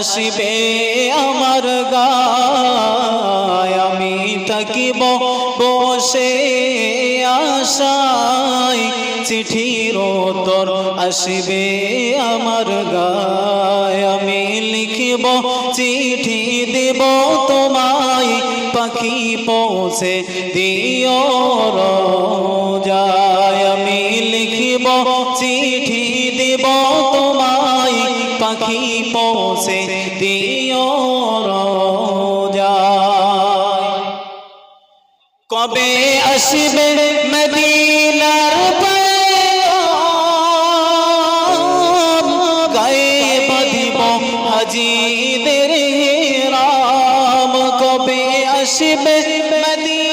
আসবে আমার গায়, আমি থাকিব বসে আশায়। চিঠির উত্তর আসবে আমার গায়, আমি লিখিব চিঠি দেব তোমায়। পাখি পৌঁছে দিও कश्बे मदीना गए बधिब हजी तेरे राम कबे अशबे मदीना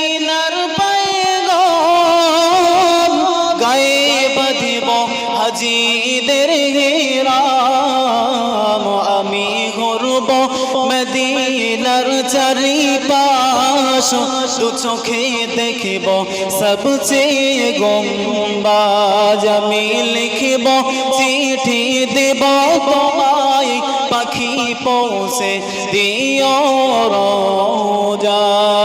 চারিপাশ দু চোখে দেখিব, সবচেয়ে গম্বাজ আমি লিখিব, চিঠি দেব তোমায়, পাখি পৌঁছে দিও যায়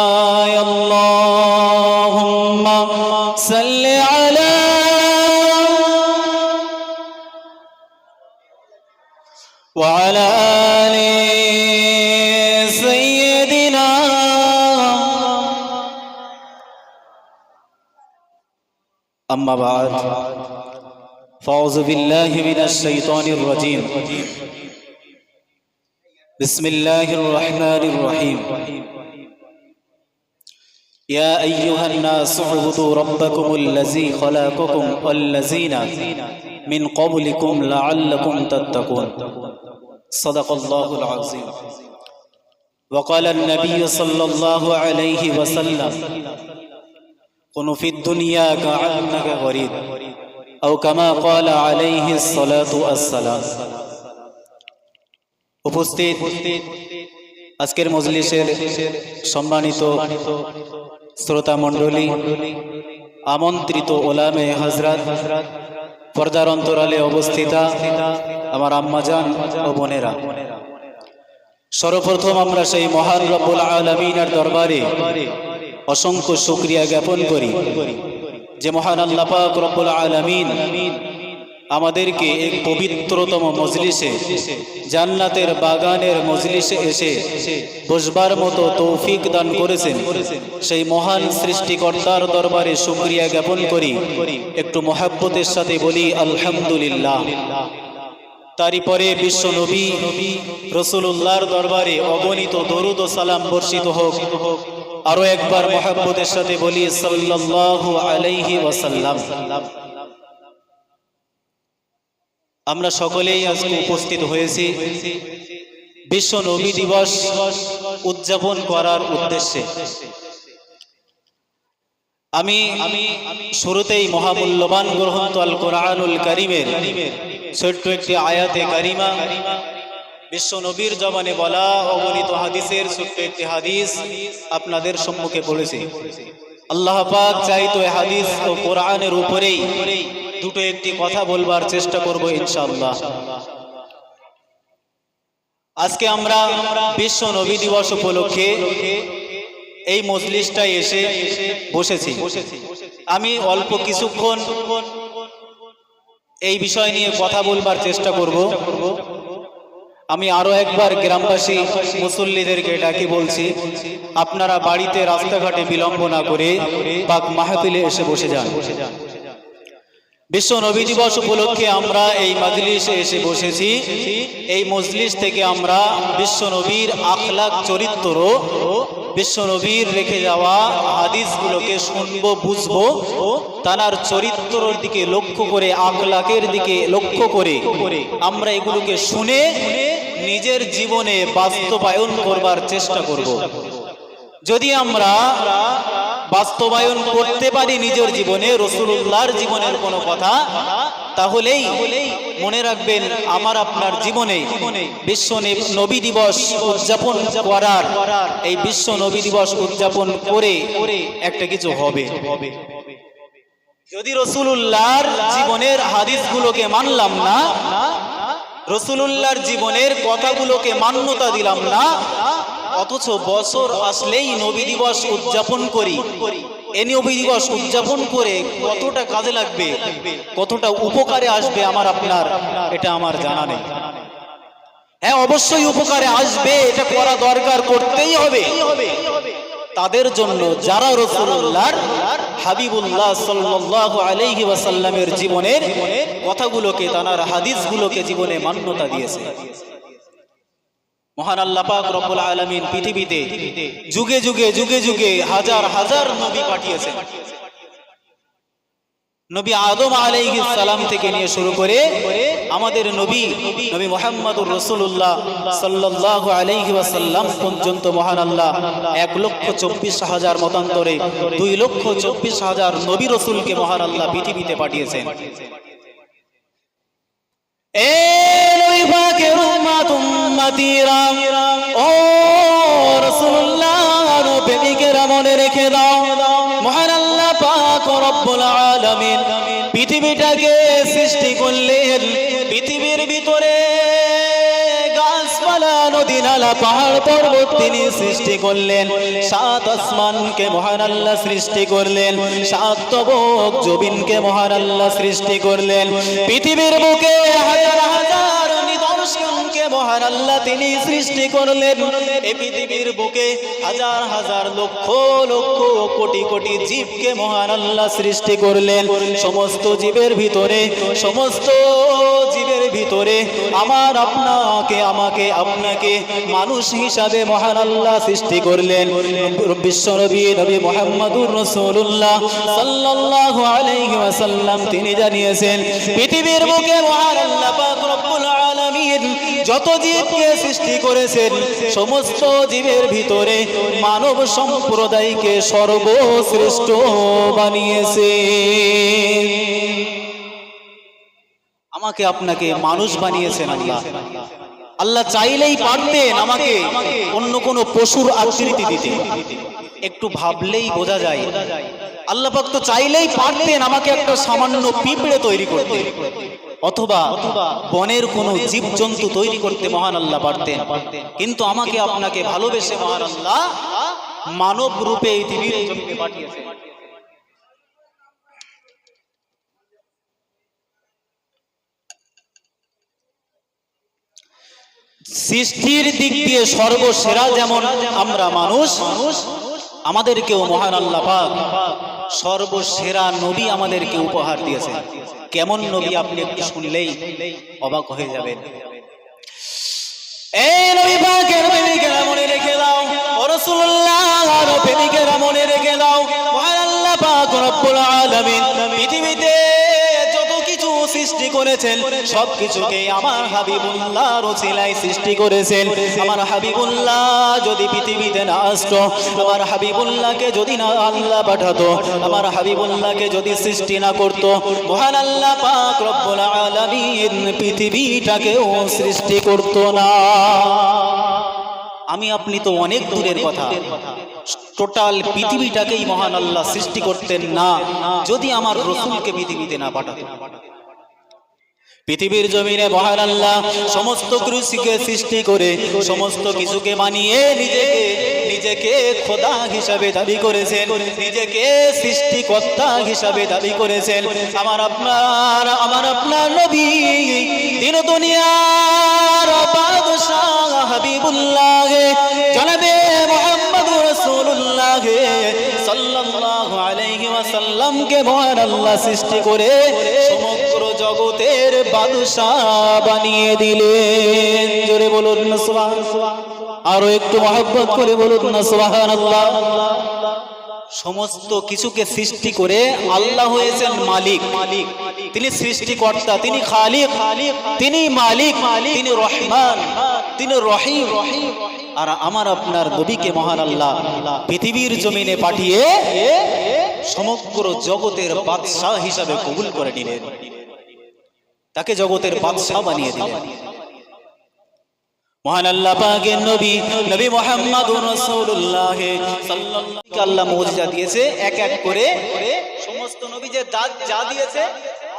أما بعد. فأعوذ بالله من الشيطان الرجيم. بسم الله الرحمن الرحيم. يا أيها الناس اعبدوا ربكم الذي خلقكم والذين من قبلكم لعلكم تتقون. صدق الله العظيم. وقال النبي صلى الله عليه وسلم কোন ফি দুনিয়া কাআন্নাকা উপস্থিত আজকের মজলিসের সম্মানিত শ্রোতা মণ্ডলী, আমন্ত্রিত ওলামে হজরত পর্দার অন্তরালে অবস্থিতা আমার আম্মাজান ও বোনেরা। সর্বপ্রথম আমরা সেই মহান রব্বুল আলমিনের দরবারে অসংখ্য শুক্রিয়া জ্ঞাপন করি যে মহান আল্লাহ পাক রব্বুল আলমিন আমাদেরকে এক পবিত্রতম মজলিসে, জান্নাতের বাগানের মজলিসে এসে বসবার মতো তৌফিক দান করেছেন। সেই মহান সৃষ্টিকর্তার দরবারে শুক্রিয়া জ্ঞাপন করি। একটু মহাব্বতের সাথে বলি, আলহামদুলিল্লাহ। তারই পরে বিশ্ব নবী রসুল্লাহর দরবারে অগণিত দরুদ ও সালাম বর্ষিত হোক। আরও একবার মহাব্বতের সাথে বলি, সাল্লাল্লাহু আলাইহি ওয়াসাল্লাম। আমরা সকলেই আজকে উপস্থিত হয়েছি বিশ্ব নবী দিবস উদযাপন করার উদ্দেশ্যে। আমি শুরুতেই মহামূল্যবান গ্রন্থ আল কোরআনুল করিমের ছোট্ট একটি আয়াতে কারিমা, বিশ্ব নবীর জবানে বলা অগণিত হাদিসের ছোট্ট একটি হাদিস আপনাদের সম্মুখে পড়েছে আল্লাহ পাক চাইতো হাদিস ও কোরআনের উপরেই দুটো একটি কথা বলবার চেষ্টা করব ইনশাআল্লাহ। আজকে আমরা বিশ্ব নবী দিবস উপলক্ষে এই মজলিসটায় এসে বসেছি। আমি অল্প কিছুক্ষণ এই বিষয় নিয়ে কথা বলবার চেষ্টা করব। আমি আরও একবার গ্রামবাসী মুসল্লিদেরকে ডাকি বলছি, আপনারা বাড়িতে রাস্তাঘাটে বিলম্ব না করে পাক মাহফিলে এসে বসে যান। বিশ্ব নবী দিবস উপলক্ষে আমরা এই মজলিসে এসে বসেছি এই মজলিস থেকে আমরা বিশ্ব নবীর আখলাক চরিত্র, বিশ্ব নবীর রেখে যাওয়া হাদিসগুলোকে শুনব, বুঝব, তানার চরিত্রর দিকে লক্ষ্য করে, আখলাকের দিকে লক্ষ্য করে আমরা এগুলোকে শুনে নিজের জীবনে বাস্তবায়ন করবার চেষ্টা করব। যদি আমরা বাস্তবায়ন করতে পারি নিজের জীবনে রসুল্লাহর জীবনের কোনো কথা, তাহলেই মনে রাখবেন আমার আপনার জীবনে বিশ্ব নবী দিবস উদযাপন করার, এই বিশ্ব নবী দিবস উদযাপন করে একটা কিছু হবে। যদি রসুল্লাহর জীবনের হাদিসগুলোকে মানলাম না, রসুলুল্লাহর জীবনের কথাগুলোকে মান্যতা দিলাম না অথচ বছর আসলেই নবী দিবস উদযাপন করি। এ নবী দিবস উদযাপন করে কতটা কাজে লাগবে, কতটা উপকারে আসবে আমার আপনার, এটা আমার জানা নেই। হ্যাঁ অবশ্যই উপকারে আসবে, এটা করা দরকার, করতেই হবে। তাদের জন্য যারা রসুল্লাহর হাবিবুল্লাহ সাল্লাহ আলাইহি ওয়াসাল্লামের জীবনের কথাগুলোকে তার হাদিসগুলোকে জীবনে মান্যতা দিয়েছে। মহান আল্লাহ পাক রব্বুল আলামিন পৃথিবীতে যুগে যুগে যুগে যুগে হাজার হাজার নবী পাঠিয়েছেন। নবী আদম আলাইহিস সালাম থেকে নিয়ে শুরু করে আমাদের নবী নবী মুহাম্মদুর রাসূলুল্লাহ সাল্লাল্লাহু আলাইহি ওয়াসাল্লাম পর্যন্ত মহান আল্লাহ এক লক্ষ চব্বিশ হাজার মতান্তরে দুই লক্ষ চব্বিশ হাজার নবী রসুলকে মহান আল্লাহ পৃথিবীতে পাঠিয়েছেন। পৃথিবীটাকে সৃষ্টি করলেন। পৃথিবীর ভিতরে গাছপালা নদী নালা পাহাড় পর্বত তিনি সৃষ্টি করলেন। সাত আসমানকে সৃষ্টি করলেন। সাত তবক জবিনকে মহান সৃষ্টি করলেন। পৃথিবীর বুকে হাজার হাজার নিদর্শনকে মহান আল্লাহ তিনি সৃষ্টি করলেন। এই পৃথিবীর বুকে হাজার হাজার লক্ষ লক্ষ কোটি কোটি জীবকে মহান আল্লাহ সৃষ্টি করলেন। সমস্ত জীবের ভিতরে, সমস্ত জীবের ভিতরে আমার আপনাকে, আমাকে, আপনাকে মানুষ হিসাবে মহান আল্লাহ সৃষ্টি করলেন। বিশ্বনবী, নবী মোহাম্মদুর রসুল্লাহ সাল্লাল্লাহু আলাইহি ওয়াসাল্লাম তিনি জানিয়েছেন, পৃথিবীর বুকে মহান আল্লাহ যত জীবকে সৃষ্টি করেছেন, সমস্ত জীবের ভিতরে মানব সম্প্রদায়কে সর্বশ্রেষ্ঠ বানিয়েছে আমাকে আপনাকে মানুষ বানিয়েছেন আল্লাহ। আল্লাহ চাইলেই পারতেন আমাকে অন্য কোন পশুর আকৃতি দিতে। একটু ভাবলেই বোঝা যায়। আল্লাহ পাক তো চাইলেই পারতেন আমাকে একটা সামান্য পিঁপড়ে তৈরি করতে। অথবা বনের কোন জীবজন্তু তৈরি করতে মহান আল্লাহ পারতেন। কিন্তু আমাকে আপনাকে ভালোবেসে মহান আল্লাহ মানব রূপে সৃষ্টির দিক দিয়ে সর্বসেরা যেমন আমরা মানুষ আমাদেরকেও মহান আল্লাহ পাক, সর্বসেরা নবী আমাদেরকে উপহার দিয়েছে কেমন নবী আপনি একটু শুনলেই অবাক হয়ে যাবেন। এই নবী পাকের প্রেমিকেরা মনে রেখে দাও। ও আর প্রেমিকেরা মনে রেখে দাও। মহান আল্লাহ পাক রব্বুল আলামিন সৃষ্টি করেছেন সব কিছুকে আমার হাবিবুল্লাহ রসিলাই সৃষ্টি করেছেন। আমার হাবিবুল্লাহ যদি পৃথিবীতে না আসতো, আমার হাবিবুল্লাহকে যদি না আল্লাহ পাঠাতো, আমার হাবিবুল্লাহকে যদি সৃষ্টি না করতো, মহান আল্লাহ পাক রব্বুল আলামিন পৃথিবীটাকেও সৃষ্টি করতো না। আমি, আপনি তো অনেক দূরের কথা। টোটাল পৃথিবীটাকেই মহান আল্লাহ সৃষ্টি করতেন না, যদি আমার রসুলকে পৃথিবীতে না পাঠাতেন পৃথিবীর জমিনে মহান আল্লাহ সমস্ত কৃষিকে সৃষ্টি করে সমস্ত কিছুকে মানিয়ে নিজেকে নিজেকে খোদা হিসাবে দাবি করেছেন, নিজেকে সৃষ্টিকর্তা হিসাবে দাবি করেছেন। আমার আপনার আমার আপনার নবী, দিন দুনিয়ার হাবিবুল্লাহ, জনাবে মোহাম্মদ রাসূলুল্লাহ সাল্লাল্লাহু আলাইহি ওয়াসাল্লামকে মহান আল্লাহ সৃষ্টি করে সমগ্র জগতের বাদশাহ বানিয়ে দিলেন। জোরে বলুন আরও একটু মহব্বত করে বলুন সমস্ত কিছুকে সৃষ্টি করে আল্লাহ হয়েছেন মালিক। মালিক তিনি সৃষ্টিকর্তা, তিনি খালিক, তিনি মালিক মালিক তিনি রহমান, তিনি রহিম রহিম। আর আমার আপনার নবীকে মহান আল্লাহ পৃথিবীর জমিনে পাঠিয়ে সমগ্র জগতের বাদশাহ হিসাবে কবুল করে নিলেন। তাকে জগতের বাদশাহ বানিয়ে দিলেন। মহান আল্লাহ পাকের নবী নবী মুহাম্মদুর রাসূলুল্লাহ সাল্লাল্লাহু আল্লাহ মুজিজা দিয়েছে, এক এক করে। সমস্ত নবী যে যা দিয়েছে,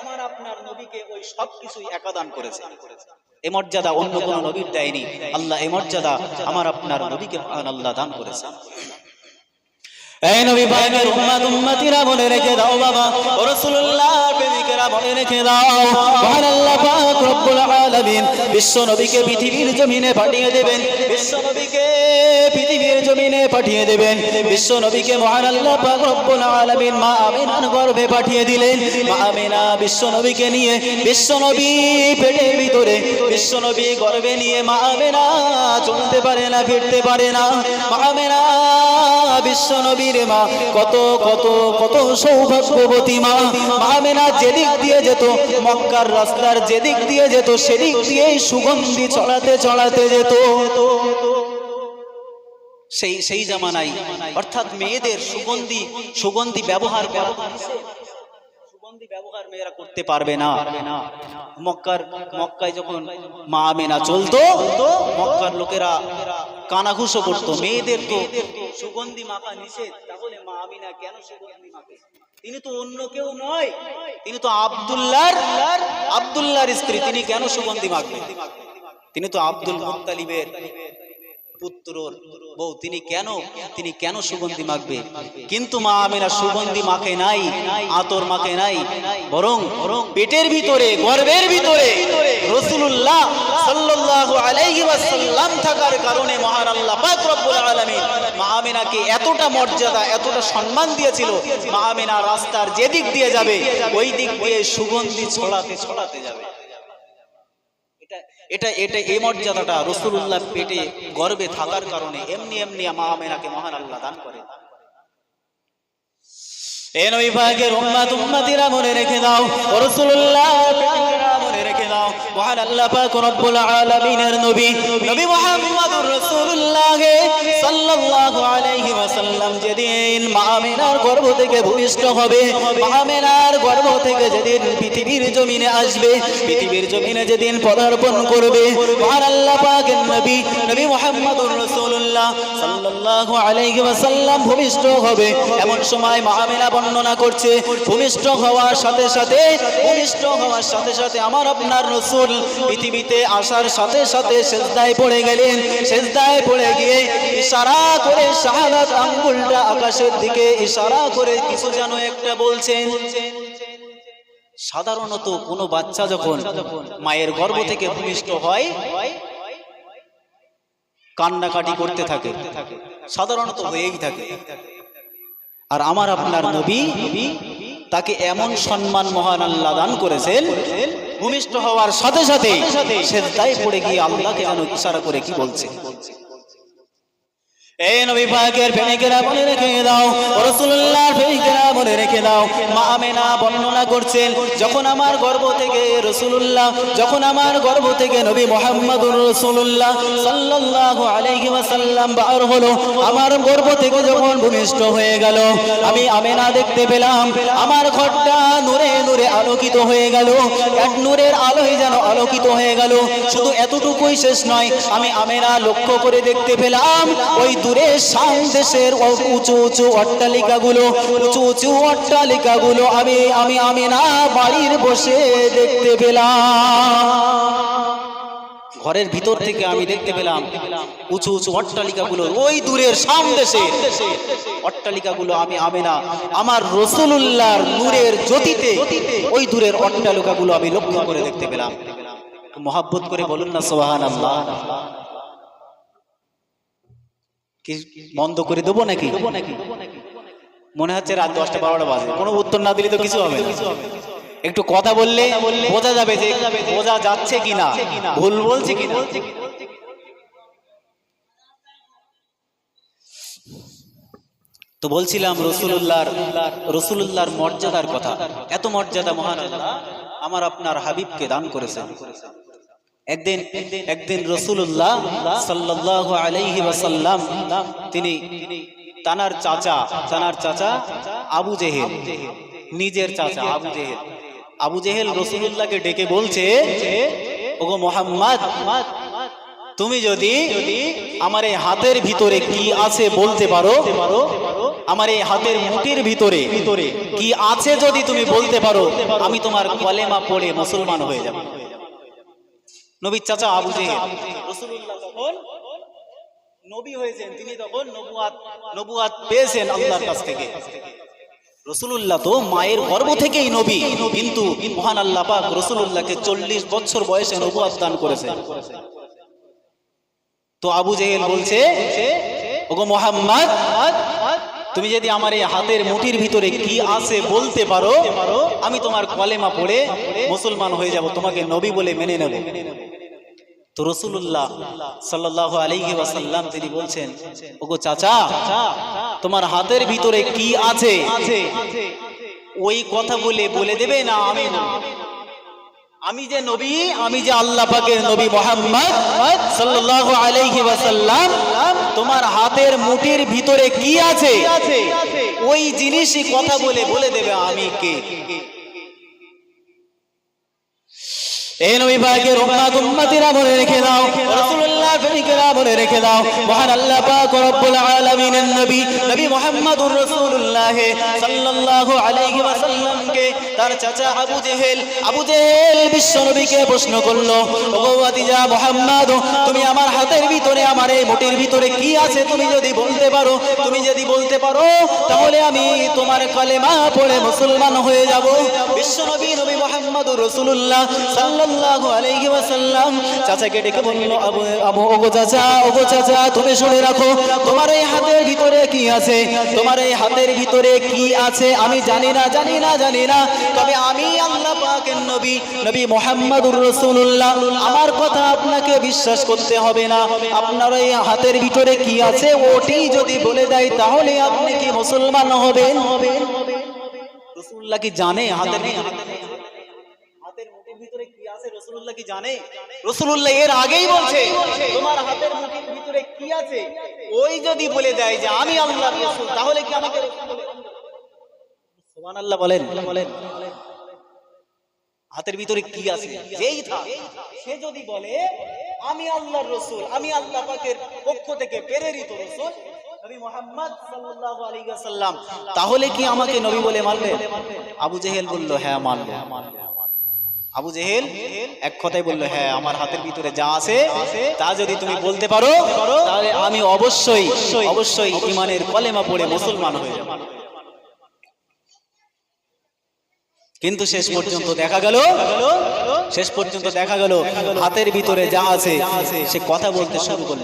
আমার আপনার নবীকে ওই সব কিছুই একাদান করেছে। এ মর্যাদা অন্য কোন নবীর দেয়নি। আল্লাহ এ মর্যাদা আমার আপনার নবীকে আল্লাহ দান করেছে এই নবী উম্মাত উম্মতিরা মনে রেখে দাও বাবা। প্রেমিকেরা মনে রেখে দাও। আল্লাহ পাক রব্বুল আলামিন বিশ্ব নবীকে পৃথিবীর জমিনে পাঠিয়ে বিশ্ব নবীকে পৃথিবীর জমিনে পাঠিয়ে বিশ্ব নবীকে মহান আল্লাহ পাক রব্বুল আলামিন মা আমিনার গর্ভে পাঠিয়ে দিলেন। মা আমিনা বিশ্ব নবীকে নিয়ে বিশ্ব নবী পেটের ভিতরে, বিশ্ব নবী গর্ভে নিয়ে মা আমিনা চলতে পারে না, ফিরতে পারে না। মা আমিনা বিশ্ব নবীর মা, কত কত কত সৌভাগ্যবতী মা। মামেনা যেদিক দিয়ে যেত, মক্কার রাস্তার যেদিক দিয়ে যেত, সেদিক দিয়েই সুগন্ধি চড়াতে চড়াতে যেত। সেই সেই জামানাই অর্থাৎ মেয়েদের সুগন্ধি সুগন্ধি ব্যবহার ব্যবহার সুগন্ধি ব্যবহার মেয়েরা করতে পারবে না। মক্কার, মক্কায় যখন মা আমেনা চলতো, মক্কার লোকেরা কানাঘুষো করতো। মেয়েদের তো সুগন্ধি মাখা নিষেধ, তাহলে মা আমিনা কেন সুগন্ধি মাখে? তিনি তো অন্য কেউ নয়, তিনি তো আবদুল্লার আবদুল্লার স্ত্রী, তিনি কেন সুগন্ধি মাখবেন? তিনি তো আব্দুল মুত্তালিবের। পুত্রর বউ, তিনি কেন তিনি কেন সুগন্ধি মাখবে? কিন্তু মা আমিনা সুগন্ধি মাখে নাই, আতর মাখে নাই, বরং পেটের ভিতরে, গর্ভের ভিতরে রসুল্লাহ এতটা মর্যাদা, এতটা দিয়েছিল রাস্তার যে দিক দিয়ে যাবে, ওই দিক দিয়ে সুগন্ধি ছড়াতে ছড়াতে যাবে। এটা এটা এই মর্যাদাটা রসুল্লাহ পেটে গর্বে থাকার কারণে এমনি এমনি মা মহান আল্লাহ দান করে। এ নবী পাকের উম্মাত, উম্মাতিরা মনে রেখে দাও, ও রাসূলুল্লাহ প্রেমিকেরা মনে রেখে দাও মহান আল্লাহ পাক রব্বুল আলামিনের নবী নবী মুহাম্মদুর রাসূলুল্লাহ সাল্লাল্লাহু আলাইহি ওয়াসাল্লাম যেদিন মা আমিনার গর্ভ থেকে ভূমিষ্ঠ হবে, মা আমিনার গর্ভ থেকে যেদিন পৃথিবীর জমিনে আসবে, পৃথিবীর জমিনে যেদিন পদার্পণ করবে মহান আল্লাহ পাকের নবী নবী মুহাম্মদুর রাসূলুল্লাহ সাল্লাল্লাহু আলাইহি ওয়াসাল্লাম ভূমিষ্ঠ হবে। এমন সময় মা আমিনা বর্ণনা করছে, ভূমিষ্ঠ হওয়ার সাথে সাথে, ভূমিষ্ঠ হওয়ার সাথে সাথে আমার আপনার রসুল পৃথিবীতে আসার সাথে সাথে সেজদায় পড়ে গেলেন। সেজদায় পড়ে গিয়ে ইশারা করে শাহাদাত আঙ্গুলটা আকাশের দিকে ইশারা করে কিছু যেন একটা বলছেন। সাধারণত কোনো বাচ্চা যখন মায়ের গর্ভ থেকে ভূমিষ্ঠ হয়, কান্নাকাটি করতে থাকে। সাধারণত হয়েই থাকে। আর আমার আপনার নবী তাকে এমন সম্মান মহান আল্লাহ দান করেছেন ভূমিষ্ঠ হওয়ার সাথে সাথে সেজদায় পড়ে গিয়ে আল্লাহকে যেন ইশারা করে কি বলছে? আমার গর্ভ থেকে যখন ভূমিষ্ঠ হয়ে গেল, আমি আমেনা দেখতে পেলাম, আমার ঘরটা নূরে নূরে আলোকিত হয়ে গেল, এক নূরের আলোয় যেন আলোকিত হয়ে গেল, শুধু এতটুকুই শেষ নয়, আমি আমেনা লক্ষ্য করে দেখতে পেলাম, ওই দূরে দেশের উঁচু উঁচু অট্টালিকাগুলো, উঁচু উঁচু অট্টালিকাগুলো আমি আমি আমি না বাড়ির বসে দেখতে পেলাম। ঘরের ভিতর থেকে আমি দেখতে পেলাম উঁচু উঁচু অট্টালিকাগুলো ওই দূরের শাম দেশে অট্টালিকাগুলো আমি আমি না, আমার রসুলুল্লাহর নূরের জ্যোতিতে ওই দূরের অট্টালিকাগুলো আমি লক্ষ্য করে দেখতে পেলাম। মহাব্বত করে বলুন না সোহান আল্লাহ কি বন্ধ করে দেবো নাকি? মনে হচ্ছে রাত দশটা বারোটা বাজে। কোনো উত্তর না দিলে তো কিছু হবে। একটু কথা বললে বোঝা যাবে যে বোঝা যাচ্ছে কিনা। ভুল বলছে কিনা। তো বলছিলাম রসুল্লাহর রসুল্লাহর মর্যাদার কথা। এত মর্যাদা, মহান আমার আপনার হাবিবকে দান করেছেন। একদিন একদিন রসুল্লাহ সাল্লাল্লাহু আলাইহি ওয়াসাল্লাম, তিনি তানার চাচা তানার চাচা আবু জেহেল, নিজের চাচা আবু জেহেল। আবু জেহেল রসুল্লাহকে ডেকে বলছে, ওগো মোহাম্মদ, তুমি যদি আমার এই হাতের ভিতরে কি আছে বলতে পারো? আমার এই হাতের ভিতরে ভিতরে কি আছে যদি তুমি বলতে পারো? আমি তোমার কলেমা পড়ে মুসলমান হয়ে যাব। নবীর চাচা আবু জেহেল। রাসূলুল্লাহ তখন নবী হয়েছেন তিনি তখন নবুয়াত নবুয়াত পেয়েছেন আল্লাহর কাছ থেকে। রসুলুল্লাহ তো মায়ের গর্ভ থেকেই নবী কিন্তু মহান আল্লাহ পাক রসুলুল্লাহকে চল্লিশ বছর বয়সে নবুয়াত দান করেছেন তো আবু জেহেল বলছে ওগো মোহাম্মদ তুমি যদি আমার এই হাতের মুঠির ভিতরে কি আছে বলতে পারো, আমি তোমার কলেমা পড়ে মুসলমান হয়ে যাব, তোমাকে নবী বলে মেনে নেব তো রসুল্লাহ সাল্লাহ তিনি বলছেন, ওগো চাচা, তোমার হাতের ভিতরে কি আছে ওই কথা বলে বলে দেবে না আমি বলব? আমি যে নবী, আমি যে আল্লাহ পাকের নবী মোহাম্মদ সাল্লাল্লাহু আলাইহি ওয়াসাল্লাম তোমার হাতের মুঠির ভিতরে কি আছে? ওই জিনিসই কথা বলে বলে দেবে আমি কে। এই নবী পাকের উম্মাত উম্মতিরা বলে রেখে দাও। রাসূলুল্লাহ মনে রেখে দাও। পাক রব্বুল আলামিনের নবী নবী রাসূলুল্লাহ সাল্লাল্লাহু আলাইহি তার চাচা আবু জেহেল আবু জেহেল প্রশ্ন তুমি আমার হাতের ভিতরে, আমার এই মুঠির ভিতরে কি আছে তুমি যদি বলতে পারো? তুমি যদি বলতে পারো, তাহলে আমি তোমার কালেমা পড়ে মুসলমান হয়ে যাব। বিশ্ব নবী নবী রাসূলুল্লাহ সাল্লাল্লাহু আলাইহি ওয়াসাল্লাম চাচাকে ডেকে বলল, আবু আবু ওগো চাচা ওগো চাচা, তুমি শুনে রাখো, তোমার এই হাতের ভিতরে কি আছে? তোমার এই হাতের ভিতরে কি আছে? আমি জানি না জানি না জানি না। তবে আমি আল্লাহ পাকের নবী নবী মুহাম্মদুর রাসূলুল্লাহ। আমার কথা আপনাকে বিশ্বাস করতে হবে না। আপনার এই হাতের ভিতরে কি আছে? ওটি যদি বলে দেয়, তাহলে আপনি কি মুসলমান হবেন? রাসূলুল্লাহ কি জানে হাতের ভিতরে? আছে রাসূলুল্লাহ কি জানে? রাসূলুল্লাহ এর আগেই বলছে, তোমার হাতের ভিতরে কি আছে? ওই যদি বলে দেয় যে, আমি আল্লাহর রাসূল, তাহলে কি আমাকে বলে সুবহানাল্লাহ বলেন। বলেন হাতের ভিতরে কি আছে? যেই থাক সে যদি বলে, আমি আল্লাহর রসুল, আমি আল্লাহ পাকের পক্ষ থেকে প্রেরিত রসুল, নবী মুহাম্মদ সাল্লাল্লাহু আলাইহি ওয়াসাল্লাম, তাহলে কি আমাকে নবী বলে মানবে? আবু জেহেল বলল হ্যাঁ মানব। আবু জেহেল এক কথাই বলল হ্যাঁ আমার হাতের ভিতরে যা আছে, তা যদি তুমি বলতে পারো, তাহলে আমি অবশ্যই অবশ্যই ইমানের কলেমা পড়ে মুসলমান হয়ে যাব। কিন্তু শেষ পর্যন্ত দেখা গেল, শেষ পর্যন্ত দেখা গেল, হাতের ভিতরে যা আছে, সে কথা বলতে শুরু করল।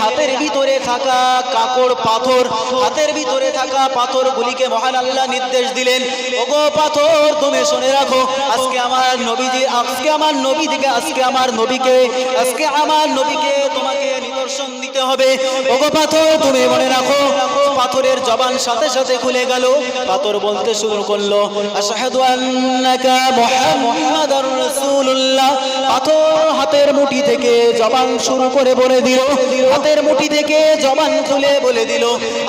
হাতের ভিতরে থাকা কাকড় পাথর, হাতের ভিতরে থাকা মহান আল্লাহ নির্দেশ দিলেন, ওগো পাথর, তুমি শুনে রাখো, আজকে আমার নবীজি, আজকে আমার নবী থেকে, আজকে আমার নবীকে, আজকে আমার নবীকে তোমাকে নিদর্শন দিতে হবে। ওগো পাথর, তুমি মনে রাখো, পাথরের জবান সাথে সাথে খুলে গেল। পাথর বলতে শুরু করল, আশহাদু আন্নাকা রাসূলুল্লাহ। পাথর হাতের মুঠি থেকে জবান শুরু করে বলে দিল, হাতের মুঠি থেকে জবান খুলে বলে দিল,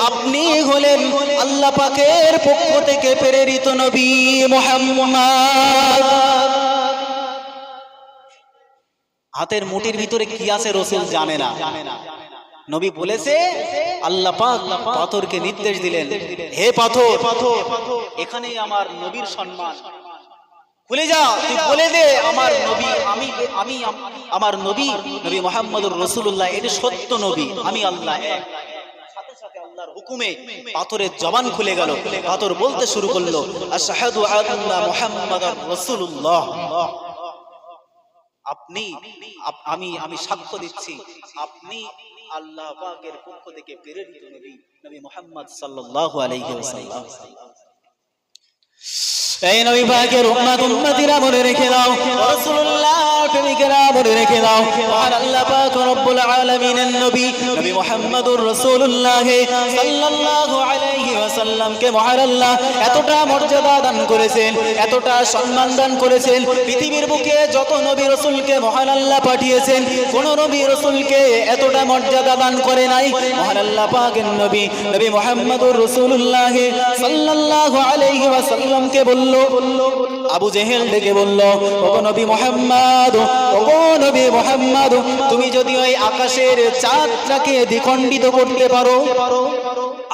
আপনি হলেন আল্লাহ পাকের পক্ষ থেকে প্রেরিত নবী মুহাম্মদ। হাতের মুটির ভিতরে কি আছে রসুল জানে না। নবী বলেছে, আল্লাহ পাথরকে নির্দেশ দিলেন, হে পাথর, এখানেই আমার নবীর সম্মান। খুলে যা বলে দে, আমার নবী, আমি আমি, আমার নবী নবী মোহাম্মদুর রসুল্লাহ এটি সত্য নবী, আমি আল্লাহ হুকুমে পাথরের জবান খুলে গেল। পাথর বলতে শুরু করল, আশহাদু আন্না মুহাম্মাদার রাসূলুল্লাহ। আপনি আমি আমি সাক্ষ্য দিচ্ছি। আপনি আল্লাহ পাকের পক্ষ থেকে প্রেরিত নবী নবী মুহাম্মদ সাল্লাল্লাহু আলাইহি ওয়াসাল্লাম। এই নবী পাকের উম্মত, উম্মতিরা মনে রেখে দাও, রাসূলুল্লাহ প্রেমিকেরা মনে রেখে দাও মহান আল্লাহ পাক রব্বুল আলামিনের নবী নবী মুহাম্মদুর রাসূলুল্লাহ সাল্লাল্লাহু আলাইহি ওয়াসাল্লামকে মহান আল্লাহ এতটা মর্যাদা দান করেছেন, এতটা সম্মান দান করেছেন, পৃথিবীর বুকে যত নবী রাসূলকে মহান আল্লাহ পাঠিয়েছেন, কোন নবী রাসূলকে এতটা মর্যাদা দান করে নাই। মহান আল্লাহ পাকের নবী নবী মুহাম্মদুর রাসূলুল্লাহ সাল্লাল্লাহু আলাইহি ওয়াসাল্লামকে বলল, আবু জেহেল ডেকে বলল, ওগো নবী মোহাম্মদ, ওগো নবী মোহাম্মদ, তুমি যদি ওই আকাশের চাঁদটাকে দ্বিখণ্ডিত করতে পারো,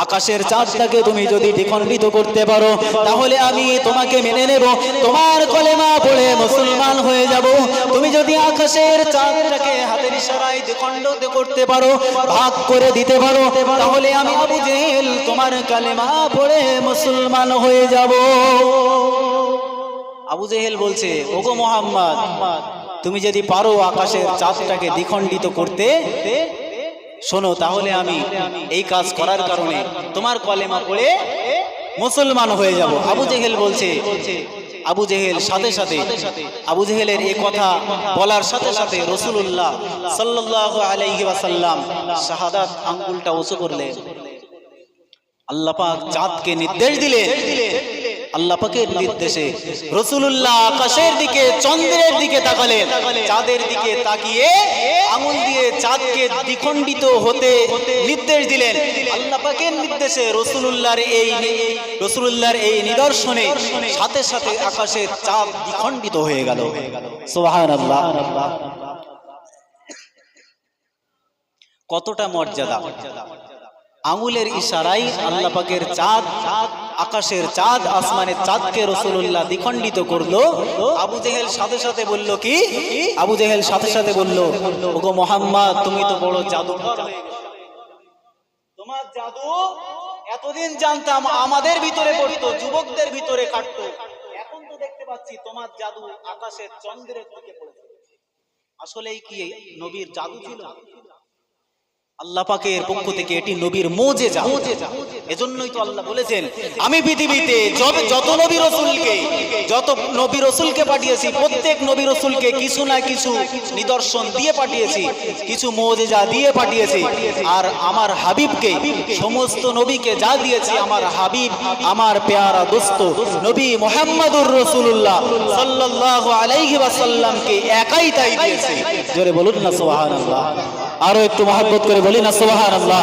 আকাশের চাঁদটাকে তুমি যদি দ্বিখণ্ডিত করতে পারো, তাহলে আমি তোমাকে মেনে নেব। তোমার কলেমা পড়ে মুসলমান হয়ে যাব। তুমি যদি আকাশের চাঁদটাকে হাতের ইশারায় দ্বিখণ্ডিত করতে পারো, ভাগ করে দিতে পারো, তাহলে আমি আবু জেহেল তোমার কালেমা পড়ে মুসলমান হয়ে যাব। আবু জেহেল বলছে, ওগো মোহাম্মদ, তুমি যদি পারো আকাশের চাঁদটাকে দ্বিখণ্ডিত করতে শোনো, তাহলে আমি এই কাজ করার কারণে তোমার কলেমা পড়ে মুসলমান হয়ে যাব। আবু জেহেল বলছে, আবু জেহেল, সাথে সাথে আবু জেহেলের এই কথা বলার সাথে সাথে রসুল্লাহ সাল্লাহ আলাইহি ওয়াসাল্লাম শাহাদাত আঙ্গুলটা উঁচু করলেন। আল্লাহ পাক চাঁদকে নির্দেশ দিলেন আল্লাহ পাকের নির্দেশে রসুল্লাহ আকাশের দিকে, চন্দ্রের দিকে তাকালেন। চাঁদের দিকে তাকিয়ে আঙুল দিয়ে চাঁদকে দ্বিখণ্ডিত হতে নির্দেশ দিলেন। আল্লাহ পাকের নির্দেশে রসুল্লাহর এই রসুল্লাহর এই নিদর্শনে সাথে সাথে আকাশের চাঁদ দ্বিখণ্ডিত হয়ে গেল। সোহান আল্লাহ কতটা মর্যাদা? আঙুলের ইশারাই আল্লাহ পাকের চাঁদ, আকাশের চাঁদ, আসমানের চাঁদকে রসুল্লাহ দ্বিখণ্ডিত করল। আবু জেহেল সাথে সাথে বলল কি? আবু জেহেল সাথে সাথে বলল, ওগো মোহাম্মদ, তুমি তো বড় গেছো। তোমার জাদু এতদিন জানতাম আমাদের ভিতরে পড়তো, যুবকদের ভিতরে কাটতো। এখন তো দেখতে পাচ্ছি তোমার জাদু আকাশের চন্দ্রের দিকে পড়েছে। আসলেই কি নবীর জাদু ছিল? আল্লাহ পাকের পক্ষ থেকে এটি নবীর মোজেজা এজন্যই তো আল্লাহ বলেছেন, আমি পৃথিবীতে যত নবী রসুলকে, যত নবী রসুলকে পাঠিয়েছি, প্রত্যেক নবী রসুলকে কিছু না কিছু নিদর্শন দিয়ে পাঠিয়েছি, কিছু মোজেজা দিয়ে পাঠিয়েছি, আর আমার হাবিবকে, সমস্ত নবীকে যা দিয়েছি, আমার হাবিব, আমার পেয়ারা দোস্ত, নবী মোহাম্মদুর রসুল্লাহ সাল্লাল্লাহু আলাইহি ওয়াসাল্লামকে একাই তাই দিয়েছে। জোরে বলুন না সুবহানাল্লাহ। আরও একটু মহাব্বত করে বলি না সোহান আল্লাহ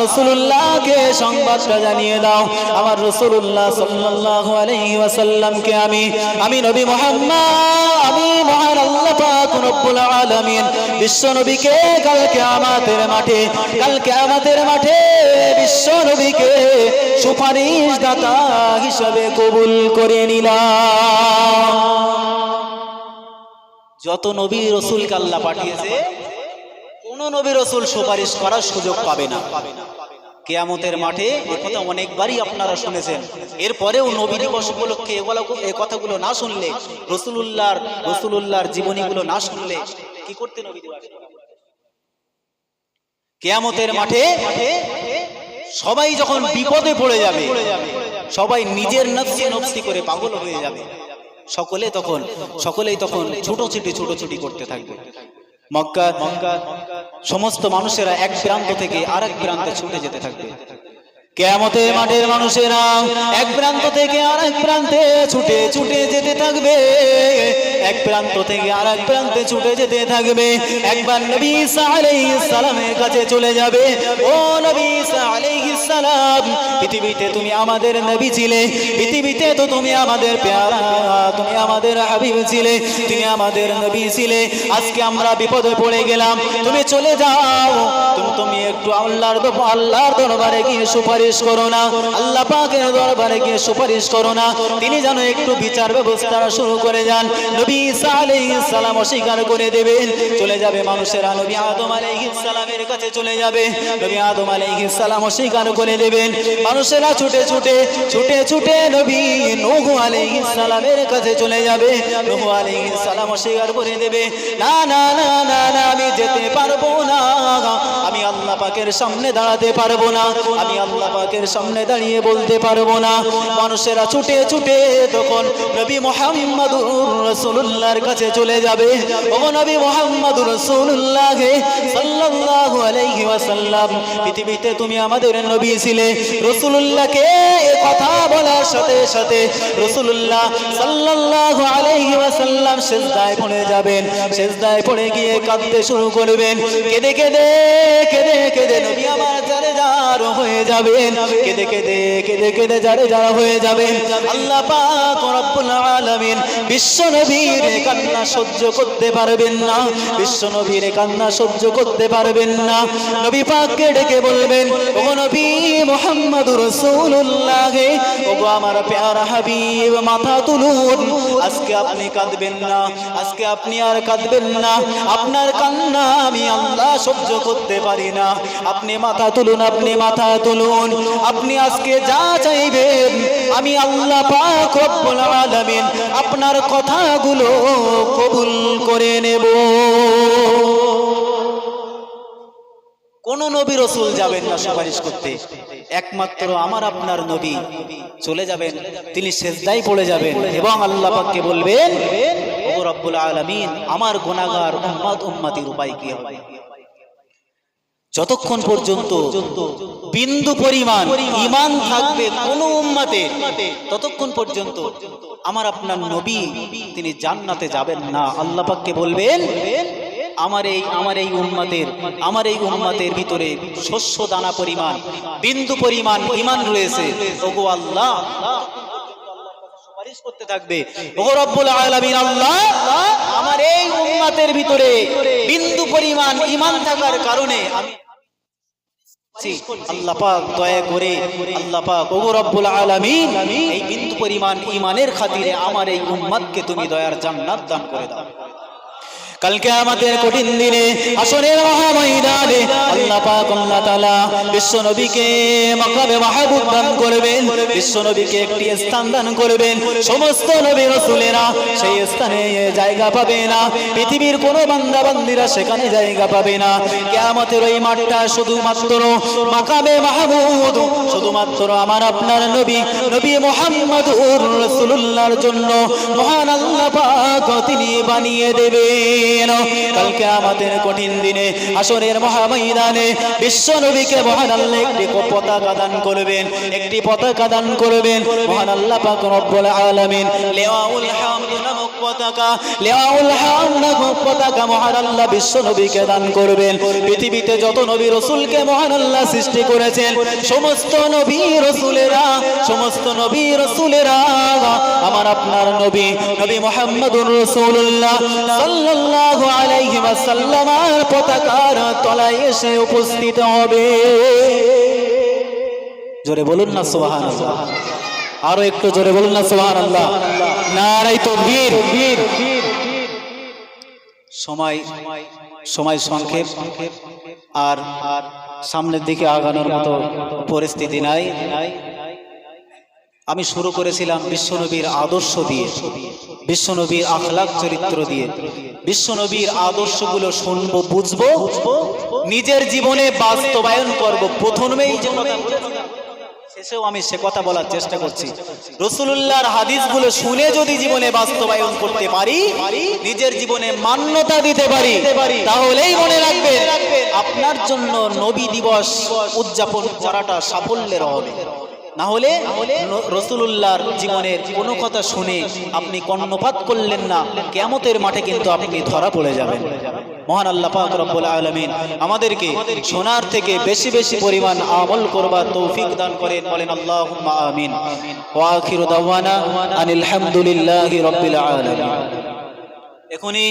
রসুল্লাহকে সংবাদটা জানিয়ে দাও। আমার রসুল্লাহ আলাইহি ওয়াসাল্লামকে আমি আমি নবী মুহাম্মদ, আমি মাঠে মাঠে সুপারিশ দাতা হিসাবে কবুল করে নিলাম। যত নবী রসুলকে আল্লাহ পাঠিয়েছে কোন নবী রসুল সুপারিশ করার সুযোগ পাবে না। কেয়ামতের মাঠে কথা অনেকবারই আপনারা শুনেছেন। এরপরেও নবী দিবস উপলক্ষে এ কথাগুলো না শুনলে, রসুলুল্লাহর রসুলুল্লাহর জীবনীগুলো না শুনলে কি করতে নবী দিবস? কেয়ামতের মাঠে সবাই যখন বিপদে পড়ে যাবে, সবাই নিজের নফসি নফসি করে পাগল হয়ে যাবে। সকলে তখন সকলেই তখন ছুটোছুটি ছুটোছুটি করতে থাকবে। মক্কা মক্কা সমস্ত মানুষেরা এক প্রান্ত থেকে আরেক প্রান্তে ছুটে যেতে থাকবে। কেয়ামতে মাঠের মানুষেরা এক প্রান্ত থেকে আরেক প্রান্তে ছুটে ছুটে যেতে থাকবে। এক প্রান্ত থেকে আরেক প্রান্তে ছুটে যেতে থাকবে। একবার নবী সালামের কাছে চলে যাবে। ও নবী সালাম, পৃথিবীতে তুমি আমাদের নবী ছিলে। পৃথিবীতে তো তুমি আমাদের পেয়ারা, তুমি আমাদের হাবিব ছিলে। তুমি আমাদের নবী ছিলে। আজকে আমরা বিপদে পড়ে গেলাম। তুমি চলে যাও। তুমি তুমি একটু আল্লাহর আল্লাহর দরবারে গিয়ে সুপারিশ করো না। আল্লাহ পাকের দরবারে গিয়ে সুপারিশ করো না। তিনি যেন একটু বিচার ব্যবস্থা শুরু করে যান নবী সালাম অস্বীকার করে দেবেন। চলে যাবে মানুষেরা। নবী আদম আলাইহিস সালামের কাছে চলে যাবে। নবী আদম আলাইহিস অস্বীকার করে দেবেন। মানুষেরা ছুটে ছুটে ছুটে ছুটে নবী নূহ আলাইহিস সালামের কাছে চলে যাবে। নূহ আলাইহিস সালাম অস্বীকার করে দেবে। না না না না না, আমি যেতে পারব না। আমি আল্লাহ পাকের সামনে দাঁড়াতে পারব না। আমি আল্লাহ পাকের সামনে দাঁড়িয়ে বলতে পারব না। মানুষেরা ছুটে ছুটে তখন নবী মোহাম্মদুর রসুল্লাহর কাছে চলে যাবে। ও নবী মোহাম্মদুর রসুল্লাহ সাল্লাল্লাহু আলাইহি ওয়াসাল্লাম, পৃথিবীতে তুমি আমাদের নবী ছিলে। রসুল্লাহকে এ কথা বলার সাথে সাথে রসুল্লাহ সাল্লাল্লাহু আলাইহি ওয়াসাল্লাম সেজদায় পড়ে যাবেন। সেজদায় পড়ে গিয়ে কাঁদতে শুরু করবেন। কেঁদে কেঁদে কেঁদে কেঁদে নবী আমার যারে হয়ে যাবেন। কেঁদে কেঁদে কেঁদে কেঁদে যারে যারা হয়ে যাবেন। আল্লাহ বিশ্ব নবীর কান্না সহ্য করতে পারবেন না। বিশ্ব নবীর কান্না সহ্য করতে পারবেন না। নবী পাককে ডেকে বলবেন ও রাসূলুল্লাহ। ওগো আমার পেয়ারা হাবিব, মাথা তুলুন। আজকে আপনি কাঁদবেন না, আজকে আপনি আর কাঁদবেন না। আপনার কান্না আমি আল্লাহ সহ্য করতে পারি না। আপনি মাথা তুলুন, আপনি মাথা তুলুন। আপনি আজকে যা চাইবেন, আমি আল্লাহ পাক আলামিন আপনার কথাগুলো কবুল করে নেব। কোন নবী রসুল যাবেন না সুপারিশ করতে। একমাত্র আমার আপনার নবী চলে যাবেন, তিনি সেজদাই পড়ে যাবেন এবং আল্লাহ পাককে বলবেন রব্বুল আলামিন, আমার গুনাহগার উম্মত উম্মতির উপায় কি হবে? যতক্ষণ পর্যন্ত বিন্দু পরিমাণ ইমান থাকবে কোন উম্মাতে, ততক্ষণ পর্যন্ত আমার আপনার নবী তিনি জান্নাতে যাবেন না। আল্লাহ পাককে বলবেন আমার এই আমার এই উম্মাতের, আমার এই উম্মাতের ভিতরে শস্য দানা পরিমাণ, বিন্দু পরিমাণ ইমান রয়েছে। ওগো আল্লাহ আমার এই উম্মাতের ভিতরে বিন্দু পরিমাণ ইমান থাকার কারণে আমি দয়া করে এই বিন্দু পরিমাণ ইমানের খাতিরে আমার এই উম্মাদকে তুমি দয়ার জান্নাত দান করে দাও। কালকে আমাদের কঠিন দিনে আসরের মহাময়দানে আল্লাহ পাক আল্লাহ তাআলা বিশ্ব নবীকে মাকামে মাহবুব দান করবেন, বিশ্ব নবীকে একটি স্থান দান করবেন। সমস্ত নবী রাসূলেরা সেই স্থানে জায়গা পাবে না, পৃথিবীর কোনো বান্দা বান্দিরা সেখানে জায়গা পাবে না। কিয়ামতের ওই মাঠটা শুধুমাত্র মাকামে মাহমুদ শুধুমাত্র আমার আপনার নবী নবী মুহাম্মদুর রাসূলুল্লাহর জন্য মহান আল্লাহ পাক তিনি বানিয়ে দেবেন কালকে আমাদের কঠিন দিনে আসরের মহাময়দানে বিশ্ব নবীকে মহান আল্লাহ একটি পতাকা দান করবেন, একটি পতাকা দান করবেন। মহান আল্লাহ পাক রব্বুল আলামিন হামদ নামক পতাকা হামদ নামক পতাকা মহান আল্লাহ বিশ্ব নবীকে দান করবেন। পৃথিবীতে যত নবী রসুলকে মহান আল্লাহ সৃষ্টি করেছেন, সমস্ত নবী রসুলেরা, সমস্ত নবী রসুলেরা, আমার আপনার নবী নবী মোহাম্মদুর রসুল্লাহ সাল্লাল্লাহু আলাইহি ওয়াসাল্লামার পতাকার তলায় এসে উপস্থিত হবে। জোরে বলুন না, সুবহানাল্লাহ। আরও একটু জোরে বলুন না, সুবহানাল্লাহ। নারাই সময় সময় সংক্ষেপ। আর সামনের দিকে আগানোর মতো পরিস্থিতি নাই। আমি শুরু করেছিলাম বিশ্বনবীর আদর্শ দিয়ে, বিশ্বনবীর আখলাক চরিত্র দিয়ে। বিশ্বনবীর আদর্শগুলো শুনব, বুঝব, নিজের জীবনে বাস্তবায়ন করব। প্রথমেই শেষেও আমি সে কথা বলার চেষ্টা করছি। রসুল্লাহর হাদিসগুলো শুনে যদি জীবনে বাস্তবায়ন করতে পারি, নিজের জীবনে মান্যতা দিতে পারি, তাহলেই মনে রাখবেন আপনার জন্য নবী দিবস উদযাপন করাটা সাফল্যের হবে না হলে রসুলুল্লাহর জীবনের কোনো কথা শুনে আপনি কর্ণপাত করলেন না কেমতের মাঠে কিন্তু আপনি ধরা পড়ে যাবেন। মহান আল্লাহ পাক রব্বুল আলামিন আমাদেরকে সোনার থেকে বেশি বেশি পরিমাণ আমল করবার তৌফিক দান করেন বলেন আল্লাহুম্মা আমিন। ওয়া আখিরু দাওয়ানা আনিল হামদুলিল্লাহি রাব্বিল আলামিন। এখনই